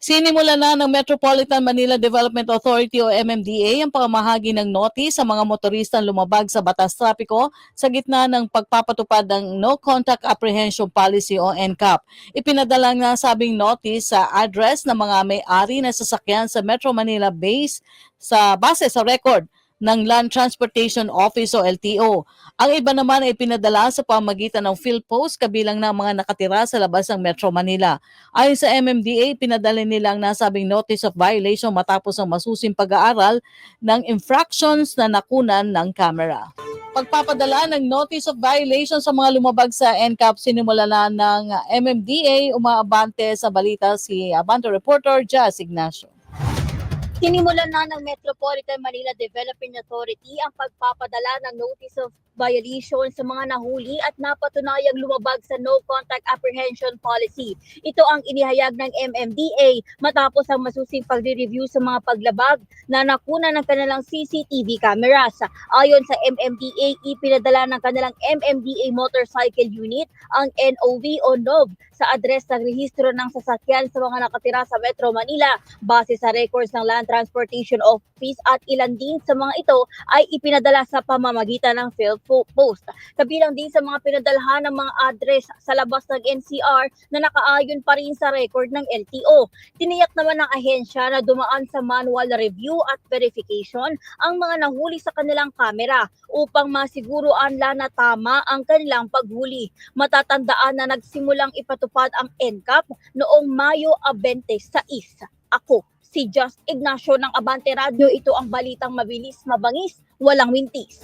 Sinimula na ng Metropolitan Manila Development Authority o MMDA ang pamahagi ng notice sa mga motoristang lumabag sa batas trapiko sa gitna ng pagpapatupad ng No Contact Apprehension Policy o NCAP. Ipinadala na sabing notice sa address ng mga may-ari na sasakyan sa Metro Manila base sa base sa record ng Land Transportation Office o LTO. Ang iba naman ay pinadala sa pamagitan ng field post kabilang ng mga nakatira sa labas ng Metro Manila. Ayon sa MMDA, pinadala nila ang nasabing notice of violation matapos ang masusing pag-aaral ng infractions na nakunan ng camera. Pagpapadala ng notice of violation sa mga lumabag sa NCAP sinimula na ng MMDA umaabante sa balita si Abante reporter Jazz Ignacio. Sinimulan na ng Metropolitan Manila Development Authority ang pagpapadala ng Notice of Violation sa mga nahuli at napatunayang lumabag sa No Contact Apprehension Policy. Ito ang inihayag ng MMDA matapos ang masusing pagre-review sa mga paglabag na nakuna ng kanilang CCTV cameras. Ayon sa MMDA, ipinadala ng kanilang MMDA Motorcycle Unit ang NOV o NOV sa address ng rehistro ng sasakyan sa mga nakatira sa Metro Manila base sa records ng Land Transportation Office at ilan din sa mga ito ay ipinadala sa pamamagitan ng field po- post. Kabilang din sa mga pinadalhan ng mga address sa labas ng NCR na nakaayon pa rin sa record ng LTO. Tiniyak naman ng ahensya na dumaan sa manual review at verification ang mga nahuli sa kanilang kamera upang masiguruan la na tama ang kanilang paghuli. Matatandaan na nagsimulang ipatupad ang NCAP noong Mayo 26. Ako, si Just Ignacio ng Abante Radio. Ito ang balitang mabilis, mabangis, walang wintis.